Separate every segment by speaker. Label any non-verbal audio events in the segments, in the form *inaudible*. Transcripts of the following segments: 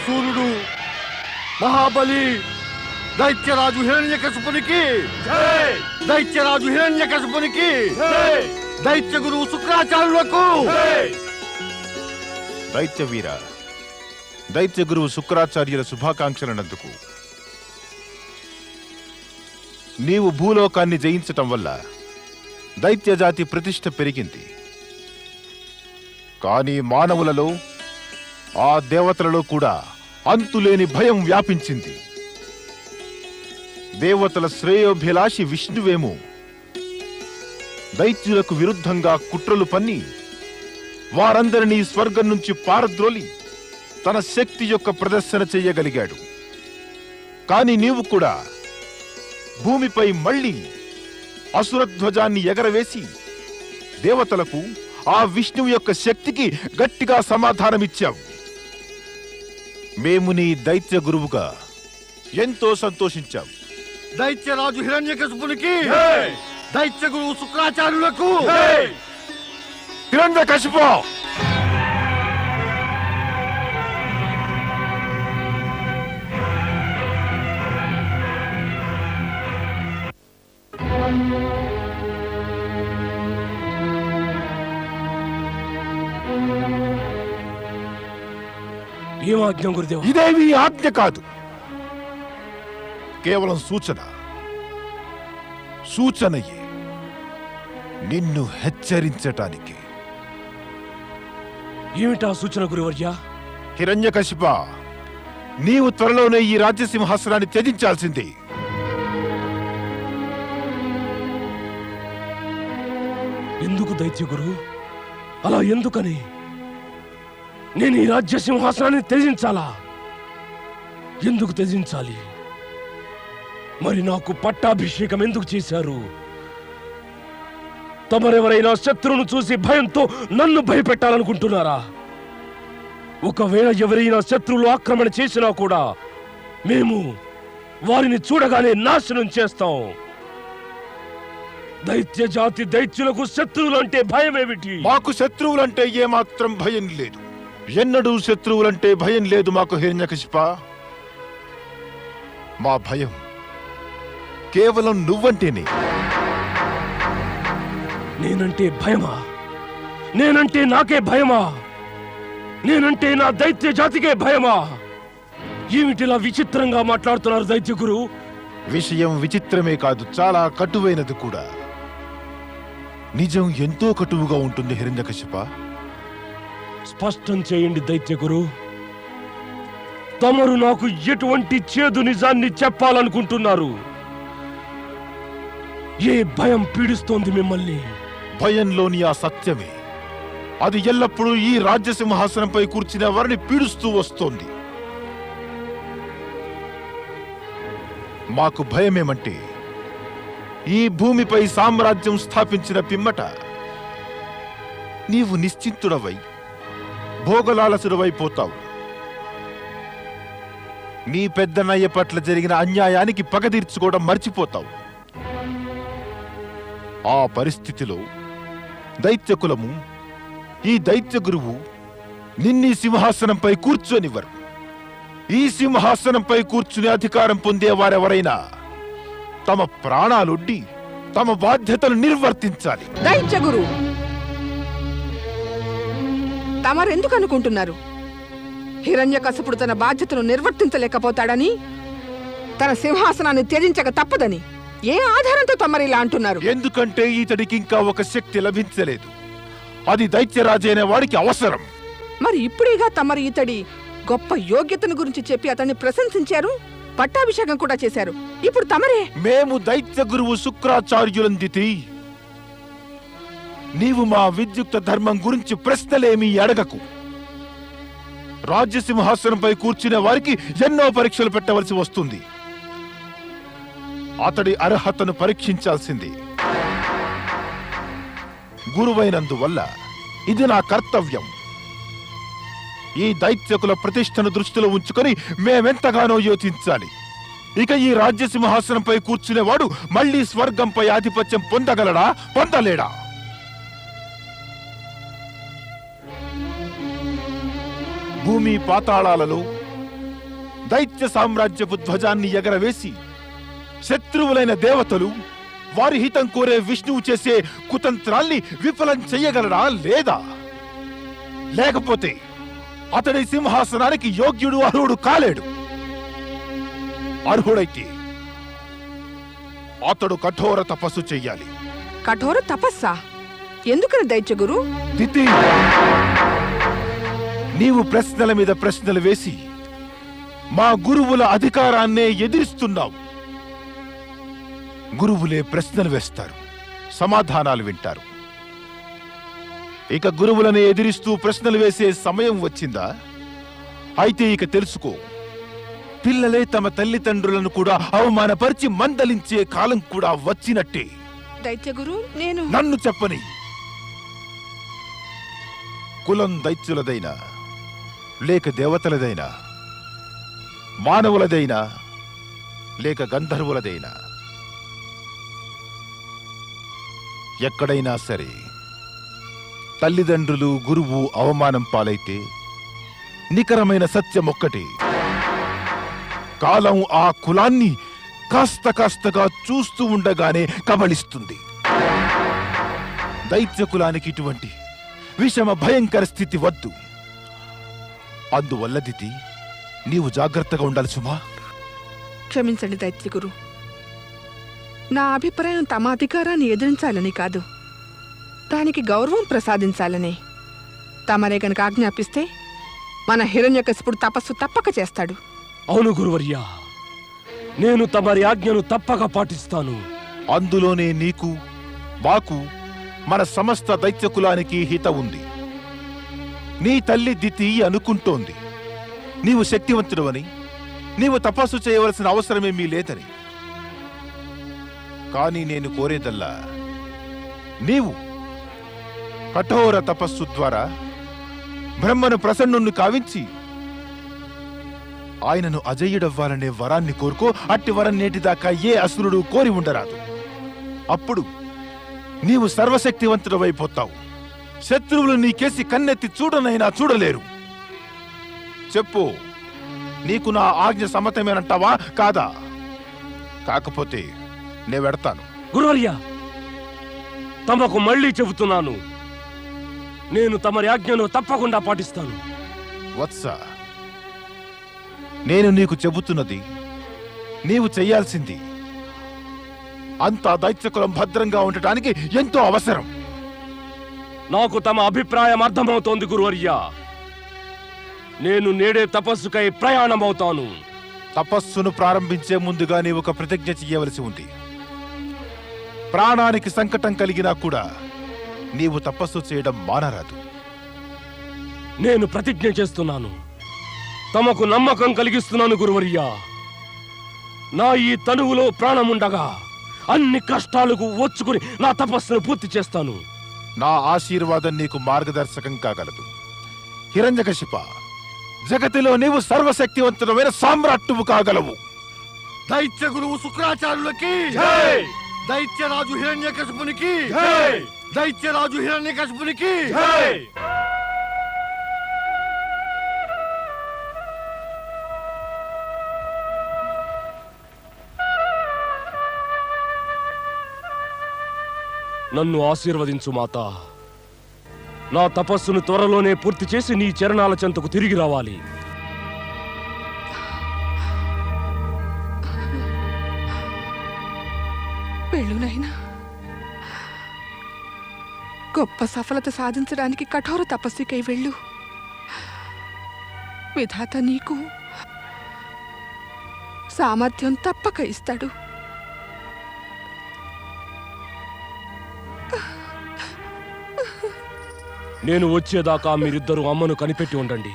Speaker 1: మహాసూరుడు మహాబలి దైత్యరాజు హిరణ్యకశపునికి దైత్యరాజు హిరణ్యకశపునికి దైత్య గురువు శుక్రాచార్యులకు
Speaker 2: దైత్య వీర దైత్య గురువు శుక్రాచార్యుల శుభాకాంక్షలనందుకు నీవు భూలోకాన్ని జయించటం వల్ల దైత్య జాతి ప్రతిష్ట పెరిగింది. కానీ మానవులలో ఆ దేవతలలో కూడా అంతులేని భయం వ్యాపించింది. దేవతల శ్రేయోభిలాషి విష్ణువేమో దైత్యులకు విరుద్ధంగా కుట్రలు పన్ని వారందరినీ స్వర్గం నుంచి పారద్రోలి తన శక్తి యొక్క ప్రదర్శన చెయ్యగలిగాడు కాని నీవు కూడా భూమిపై మళ్ళీ అసురధ్వజాన్ని ఎగరవేసి దేవతలకు ఆ విష్ణువు యొక్క శక్తికి గట్టిగా సమాధానమిచ్చావు. మేము నీ దైత్య గురువుగా ఎంతో సంతోషించాం.
Speaker 1: దైత్యరాజు హిరణ్యకశపునికి దైత్య గురువు శుక్రాచార్యులకు
Speaker 2: హిరణ్యకశిపో!
Speaker 3: ఏం ఆజ్ఞ గురుదేవ
Speaker 2: ఇదేమీ ఆజ్ఞ కాదు కేవలం సూచన సూచనయే నిన్ను హెచ్చరించటానికి
Speaker 3: ఏమిటా సూచన గురువర్య
Speaker 2: హిరణ్యకశిప నీవు త్వరలోనే ఈ రాజ్య సింహాసనాన్ని త్యజించాల్సింది
Speaker 3: ఎందుకు దైత్య గురు అలా ఎందుకని నేను ఈ రాజ్య సింహాసనాన్ని త్యజించాలా? ఎందుకు త్యజించాలి? మరి నాకు పట్టాభిషేకం ఎందుకు చేశారు? తమరెవరైనా శత్రువును చూసి భయంతో నన్ను భయపెట్టాలనుకుంటున్నారా? ఒకవేళ ఎవరైనా శత్రువులు ఆక్రమణ చేసినా కూడా మేము వారిని చూడగానే నాశనం చేస్తాం. దైత్య జాతి దైత్యులకు శత్రువులంటే భయమేమిటి?
Speaker 2: మాకు శత్రువులంటే ఏమాత్రం భయం లేదు. ఎన్నడూ శత్రువులంటే భయం లేదు మాకు హిరణ్యకశిప. మా భయం కేవలం నువ్వంటేనే.
Speaker 3: నేనంటే భయమా? నేనంటే నాకే భయమా? నేనంటే నా దైత్య జాతికే భయమా? ఏమిటిలా విచిత్రంగా మాట్లాడుతున్నారు దైత్య గురు?
Speaker 2: విషయం విచిత్రమే కాదు చాలా కటువైనది కూడా. నిజం ఎంతో కటువుగా ఉంటుంది హిరణ్యకశిప.
Speaker 3: స్పష్టం చేయండి దైత్యగురు. తమరు నాకు ఎటువంటి చేదు నిజాన్ని చెప్పాలనుకుంటున్నారు? ఏ భయం పీడిస్తోంది మిమ్మల్ని?
Speaker 2: భయంలోని ఆ సత్యమే. అది ఎల్లప్పుడూ ఈ రాజ్య సింహాసనంపై కూర్చున్న వారిని పీడుస్తూ వస్తోంది. మాకు భయమేమంటే ఈ భూమిపై సామ్రాజ్యం స్థాపించిన పిమ్మట నీవు నిశ్చింతుడవై భోగలాలసుడవైపోతావు నీ పెద్దనయ్య పట్ల జరిగిన అన్యాయానికి పగ తీర్చుకోవడం మర్చిపోతావు. ఆ పరిస్థితిలో దైత్యకులము ఈ దైత్య గురువు నిన్నీ సింహాసనంపై కూర్చొనివ్వరు. ఈ సింహాసనంపై కూర్చుని అధికారం పొందేవారెవరైనా తమ ప్రాణాలొడ్డి తమ బాధ్యతలు నిర్వర్తించాలి.
Speaker 4: దైత్య గురువు తమరెందుకు అనుకుంటున్నారు? హిరణ్యకశపుడు తన బాధ్యతను నిర్వర్తించలేకపోతాడని తన సింహాసనాన్ని త్యజించక తప్పదని ఏ ఆధారంతో తమరిలా అంటున్నారు?
Speaker 2: ఎందుకంటే ఇతడికి ఇంకా ఒక శక్తి లభించలేదు. అది దైత్యరాజు అనే వాడికి అవసరం.
Speaker 4: మరి ఇప్పుడేగా తమరు ఇతడి గొప్ప యోగ్యతను గురించి చెప్పి అతన్ని ప్రశంసించారు? పట్టాభిషేకం కూడా చేశారు. ఇప్పుడు తమరే?
Speaker 2: మేము దైత్య గురువు శుక్రాచార్యులందితి. నీవు మా విద్యుక్త ధర్మం గురించి ప్రశ్నలేమీ అడగకు. రాజ్యసింహాసనంపై కూర్చునే వారికి ఎన్నో పరీక్షలు పెట్టవలసి వస్తుంది. అతడి అర్హతను పరీక్షించాల్సింది. గురువైనందువల్ల ఇది నా కర్తవ్యం. ఈ దైత్యకుల ప్రతిష్టను దృష్టిలో ఉంచుకొని మేమెంతగానో యోచించాలి. ఇక ఈ రాజ్యసింహాసనంపై కూర్చునేవాడు మళ్ళీ స్వర్గంపై ఆధిపత్యం పొందగలడా? పొందలేడా? భూమి పాతాళాలలో దైత్య సామ్రాజ్యపు ధ్వజాన్ని ఎగరవేసి శత్రువులైన దేవతలు వారి హితం కోరే విష్ణువు చేసే కుతంత్రాల్ని విఫలం చెయ్యగలరా లేదా? లేకపోతే అతడి సింహాసనానికి యోగ్యుడు అర్హుడు కాలేడు. అర్హుడైతే అతడు కఠోర తపస్సు చెయ్యాలి
Speaker 4: కఠోర తపస్సా? ఎందుకని దైత్య గురు
Speaker 2: దితి నీవు ప్రశ్నల మీద ప్రశ్నలు వేసి మా గురువుల అధికారాన్నే ఎదిరిస్తున్నావు. గురువులే ప్రశ్నలు వేస్తారు సమాధానాలు వింటారు. ఇక గురువులను ఎదిరిస్తూ ప్రశ్నలు వేసే సమయం వచ్చిందా? అయితే ఇక తెలుసుకో పిల్లలే తమ తల్లిదండ్రులను కూడా అవమానపరిచి మందలించే కాలం కూడా వచ్చినట్టే.
Speaker 4: నేను
Speaker 2: నన్ను చెప్పని కులం దైత్యులదైనా లేక దేవతలదైనా మానవులదైనా లేక గంధర్వులదైనా. ఎక్కడైనా సరే తల్లిదండ్రులు గురువు అవమానం పాలైతే నికరమైన సత్యం ఒక్కటి కాలం ఆ కులాన్ని కాస్త కాస్తగా చూస్తూ ఉండగానే కబళిస్తుంది. దైత్య కులానికి ఇటువంటి విషమ భయంకర స్థితి వద్దు. అందువల్ల దితి నీవు జాగ్రత్తగా ఉండాలి సుమా.
Speaker 4: క్షమించండి దైత్య గురు. నా అభిప్రాయం తమ అధికారాన్ని ఎదిరించాలని కాదు. దానికి గౌరవం ప్రసాదించాలని. తమరే గనక ఆజ్ఞాపిస్తే మన హిరణ్యకశిపుడు తపస్సు తప్పక చేస్తాడు.
Speaker 3: అవును గురువర్య. నేను తమరి ఆజ్ఞను తప్పక పాటిస్తాను.
Speaker 2: అందులోనే నీకు మాకు మన సమస్త దైత్య కులానికి హిత ఉంది. నీ తల్లి దితి అనుకుంటోంది. నీవు శక్తివంతుడవని నీవు తపస్సు చేయవలసిన అవసరమేమీ లేదని. కానీ నేను కోరేదల్లా నీవు కఠోర తపస్సు ద్వారా బ్రహ్మను ప్రసన్నుణ్ణి కావించి ఆయనను అజయుడవ్వాలనే వరాన్ని కోరుకో అట్టి వరం నేటిదాకా ఏ అసురుడు కోరి ఉండరాదు. అప్పుడు నీవు సర్వశక్తివంతుడవైపోతావు. శత్రువులు నీకేసి కన్నెత్తి చూడనైనా చూడలేరు. చెప్పు నీకు నా ఆజ్ఞ సమ్మతమేనంటావా? కాదా? కాకపోతే నే వెడతాను.
Speaker 3: గురువర్య తమకు మళ్ళీ చెబుతున్నాను. నేను తమరి ఆజ్ఞను తప్పకుండా పాటిస్తాను.
Speaker 2: వత్స నేను నీకు చెబుతున్నది నీవు చెయ్యాల్సింది అంతా దైత్యకులం భద్రంగా ఉండటానికి ఎంతో అవసరం.
Speaker 3: నాకు తమ అభిప్రాయం అర్థమవుతోంది గురువర్య. నేను నేడే తపస్సుకై ప్రయాణమవుతాను.
Speaker 2: తపస్సును ప్రారంభించే ముందుగా నీవు ఒక ప్రతిజ్ఞ చేయవలసి ఉంది. ప్రాణానికి సంకటం కలిగినా కూడా నీవు తపస్సు చేయడం మానరాదు.
Speaker 3: నేను ప్రతిజ్ఞ చేస్తున్నాను. తమకు నమ్మకం కలిగిస్తున్నాను గురువర్య. నా ఈ తనువులో ప్రాణముండగా అన్ని కష్టాలకు వచ్చుకుని నా తపస్సును పూర్తి చేస్తాను.
Speaker 2: నా ఆశీర్వాదం నీకు మార్గదర్శకం కాగలదు. హిరణ్యకశిప జగతిలో నీవు సర్వశక్తివంతుడమైన సామ్రాట్టువు కాగలవు.
Speaker 1: దైత్య గురువు శుక్రాచార్యులకి దైత్య రాజు హిరణ్యకశిపునికి దైత్య రాజు హిరణ్యకశిపునికి
Speaker 3: నన్ను ఆశీర్వదించు మాత. నా తపస్సును త్వరలోనే పూర్తి చేసి నీ చరణాల చెంతకు తిరిగి రావాలి.
Speaker 4: వెళ్ళు నాయనా గొప్ప సఫలత సాధించడానికి కఠోర తపస్సుకై వెళ్ళు. విధాత నీకు సామర్థ్యం తప్పక ఇస్తాడు.
Speaker 3: నేను వచ్చేదాకా మీరిద్దరూ అమ్మను కనిపెట్టి ఉండండి.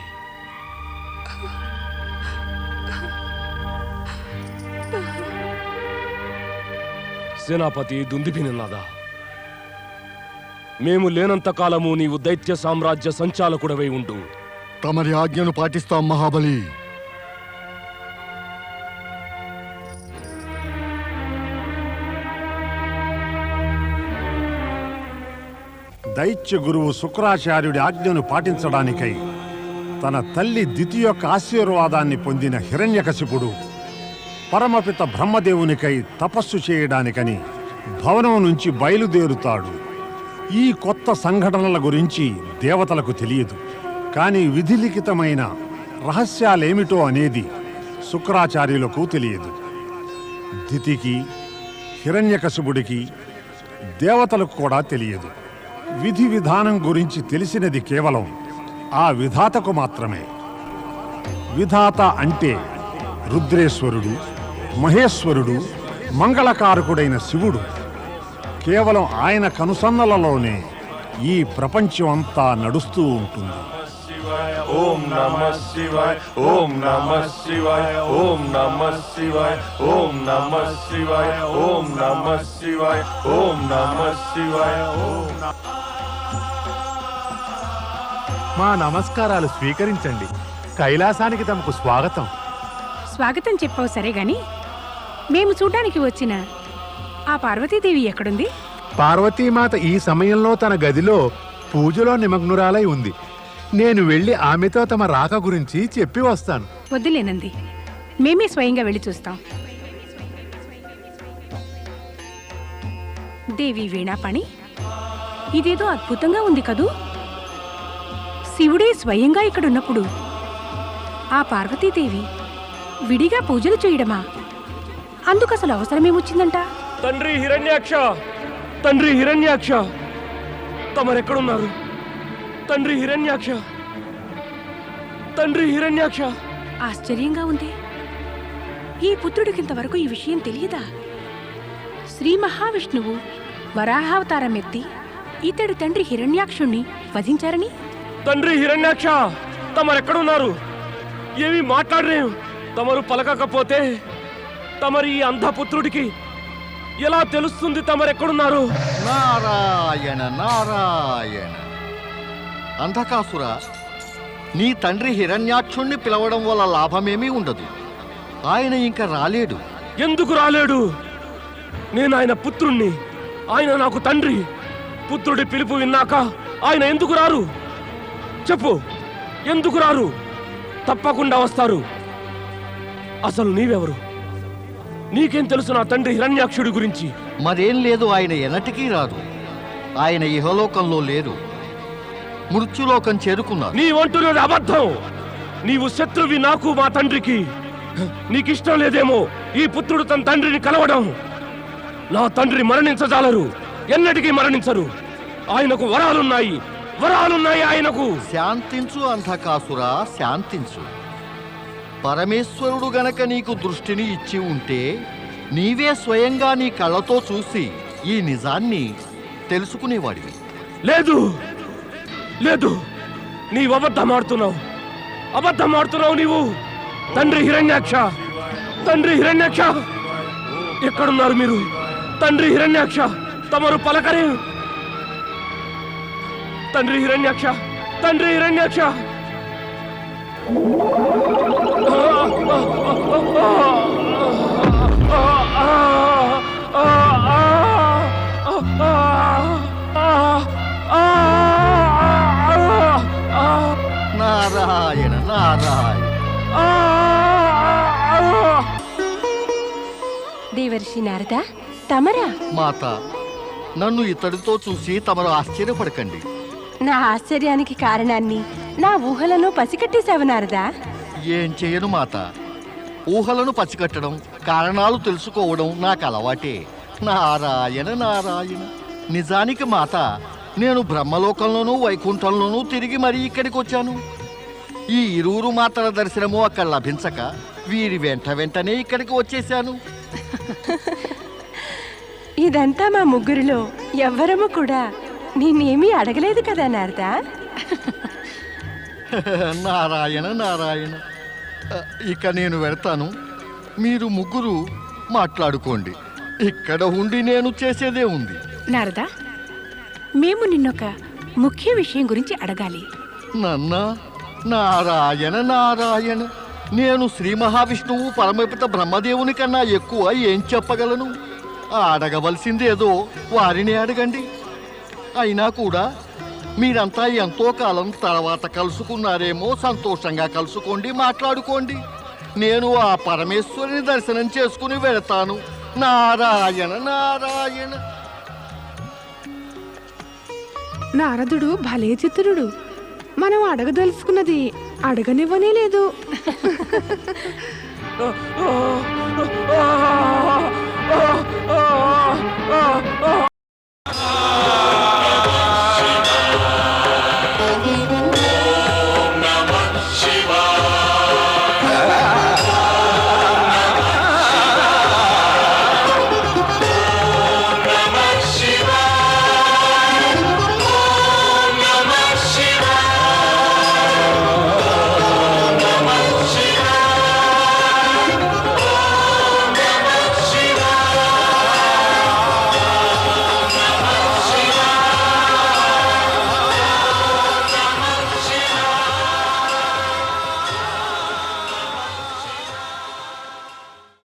Speaker 3: సేనాపతి దుందిబినిన్నాదా మేము లేనంత కాలము నీవు దైత్య సామ్రాజ్య సంచాలకుడవై ఉండు.
Speaker 1: తమరి ఆజ్ఞను పాటిస్తాం మహాబలి.
Speaker 5: దైత్య గురువు శుక్రాచార్యుడి ఆజ్ఞను పాటించడానికై తన తల్లి ద్వితి యొక్క ఆశీర్వాదాన్ని పొందిన హిరణ్యకశిపుడు పరమపిత బ్రహ్మదేవునికై తపస్సు చేయడానికని భవనం నుంచి బయలుదేరుతాడు. ఈ కొత్త సంఘటనల గురించి దేవతలకు తెలియదు. కానీ విధిలిఖితమైన రహస్యాలేమిటో అనేది శుక్రాచార్యులకు తెలియదు. దితికి హిరణ్యకశిపుడికి దేవతలకు కూడా తెలియదు. విధి విధానం గురించి తెలిసినది కేవలం ఆ విధాతకు మాత్రమే. విధాత అంటే రుద్రేశ్వరుడు మహేశ్వరుడు మంగళకారకుడైన శివుడు. కేవలం ఆయన కనుసన్నలలోనే ఈ ప్రపంచం అంతా నడుస్తూ ఉంటుంది.
Speaker 6: ఓం నమ శివాయ ఓం నమ శివాయ ఓం నమ శివాయ ఓం నమ శివాయ ఓం నమ శివాయ ఓం నమ శివాయ ఓం
Speaker 7: మా నమస్కారాలు స్వీకరించండి. కైలాసానికి తమకు స్వాగతం.
Speaker 8: స్వాగతం చెప్పావు సరే గాని మేము చూడ్డానికి వచ్చిన ఆ పార్వతీదేవి ఎక్కడుంది?
Speaker 7: పార్వతీమాత ఈ సమయంలో తన గదిలో పూజలో నిమగ్నురాలై ఉంది. నేను వెళ్ళి ఆమెతో తమ రాక గురించి చెప్పి వస్తాను.
Speaker 8: వద్దులేనంది మేమే స్వయంగా వెళ్ళి చూస్తాం. దేవి వీణాపణి ఇదేదో అద్భుతంగా ఉంది కదూ? శివుడే స్వయంగా ఇక్కడున్నప్పుడు ఆ పార్వతీదేవి విడిగా పూజలు చేయడమా? అందుకు అసలు అవసరమేమొచ్చిందంట?
Speaker 3: తండ్రి హిరణ్యాక్ష తండ్రి హిరణ్యాక్ష తమరెక్కడున్నారు? తండ్రి హిరణ్యాక్ష తండ్రి హిరణ్యాక్ష.
Speaker 8: ఆశ్చర్యంగా ఉంది. ఈ పుత్రుడికింతవరకు ఈ విషయం తెలియదా? శ్రీ మహావిష్ణువు వరాహావతారం ఎత్తి ఇతడి తండ్రి హిరణ్యాక్షుణ్ణి వధించారని?
Speaker 3: తండ్రి హిరణ్యాక్ష తమరెక్కడున్నారు? ఏమీ మాట్లాడలేం తమరు పలకకపోతే తమరి ఈ అంధపుత్రుడికి ఎలా తెలుస్తుంది తమరెక్కడున్నారు?
Speaker 1: నారాయణ నారాయణ. అంధకాసుర నీ తండ్రి హిరణ్యాక్షుణ్ణి పిలవడం వల్ల లాభమేమీ ఉండదు. ఆయన ఇంకా రాలేడు.
Speaker 3: ఎందుకు రాలేడు? నేను ఆయన పుత్రుణ్ణి ఆయన నాకు తండ్రి. పుత్రుడి పిలుపు విన్నాక ఆయన ఎందుకు రారు? చెప్పు. ఎందుకు రారు? తప్పకుండా వస్తారు. అసలు నీవెవరు? నీకేం తెలుసు నా తండ్రి హిరణ్యాక్షుడి గురించి?
Speaker 1: మరేం లేదు ఆయన ఎన్నటికీ రాదు. ఆయన ఇహలోకంలో లేరు. మృత్యులోకం చేరుకున్నారు.
Speaker 3: నీ అంటున్నది అబద్ధం. నీవు శత్రువి నాకు మా తండ్రికి. నీకిష్టం లేదేమో ఈ పుత్రుడు తన తండ్రిని కలవడం. నా తండ్రి మరణించజాలరు. ఎన్నటికీ మరణించరు. ఆయనకు వరాలున్నాయి. వరాలున్నాయి ఆయనకు.
Speaker 1: శాంతించు అంధకాసుర శాంతించు. పరమేశ్వరుడు గనక నీకు దృష్టిని ఇచ్చి ఉంటే నీవే స్వయంగా నీ కళ్ళతో చూసి ఈ నిజాన్ని తెలుసుకునేవాడివి.
Speaker 3: లేదు. లేదు. నీవు అబద్ధం ఆడుతున్నావు అబద్ధం ఆడుతున్నావు నీవు. తండ్రి హిరణ్యాక్ష. తండ్రి హిరణ్యాక్ష. ఎక్కడున్నారు మీరు? తండ్రి హిరణ్యాక్ష. తమరు పలకరే తండ్రి హిరణ్యాక్ష తండ్రి హిరణ్యాక్ష.
Speaker 1: నారాయణ నారాయణ.
Speaker 8: దేవర్షి నారద తమరా?
Speaker 1: మాత నన్ను ఇతడితో చూసి తమరు ఆశ్చర్యపడకండి.
Speaker 8: నా ఆశ్చర్యానికి కారణాన్ని నా ఊహలను పసికట్టేశావు నారదా
Speaker 1: ఏం చేయను మాత. ఊహలను పసిగట్టడం కారణాలు తెలుసుకోవడం నాకు అలవాటే నారాయణ నారాయణ. నిజానికి మాత నేను బ్రహ్మలోకంలోనూ వైకుంఠంలోనూ తిరిగి మరీ ఇక్కడికి వచ్చాను ఈ ఇరువురు మాతల దర్శనము అక్కడ లభించక వీరి వెంట వెంటనే ఇక్కడికి వచ్చేశాను.
Speaker 8: ఇదంతా మా ముగ్గురిలో ఎవ్వరము కూడా నేనేమీ అడగలేదు కదా నారదా? *laughs*
Speaker 1: నారాయణ నారాయణ. ఇక నేను వెళ్తాను. మీరు ముగ్గురు మాట్లాడుకోండి. ఇక్కడ ఉండి నేను చేసేదే ఉంది.
Speaker 8: నారదా మేము నిన్నొక ముఖ్య విషయం గురించి అడగాలి.
Speaker 1: నన్న నారాయణ నారాయణ. నేను శ్రీ మహావిష్ణువు పరమపిత బ్రహ్మదేవుని కన్నా ఎక్కువ ఏం చెప్పగలను? అడగవలసిందేదో వారిని అడగండి. అయినా కూడా మీరంతా ఎంతో కాలం తర్వాత కలుసుకున్నారేమో సంతోషంగా కలుసుకోండి మాట్లాడుకోండి నేను ఆ పరమేశ్వరుని దర్శనం చేసుకుని వెళతాను నారాయణ నారాయణ
Speaker 4: నారదుడు భలే చిత్రుడు మనం అడగదలుచుకున్నది అడగనివ్వనే లేదు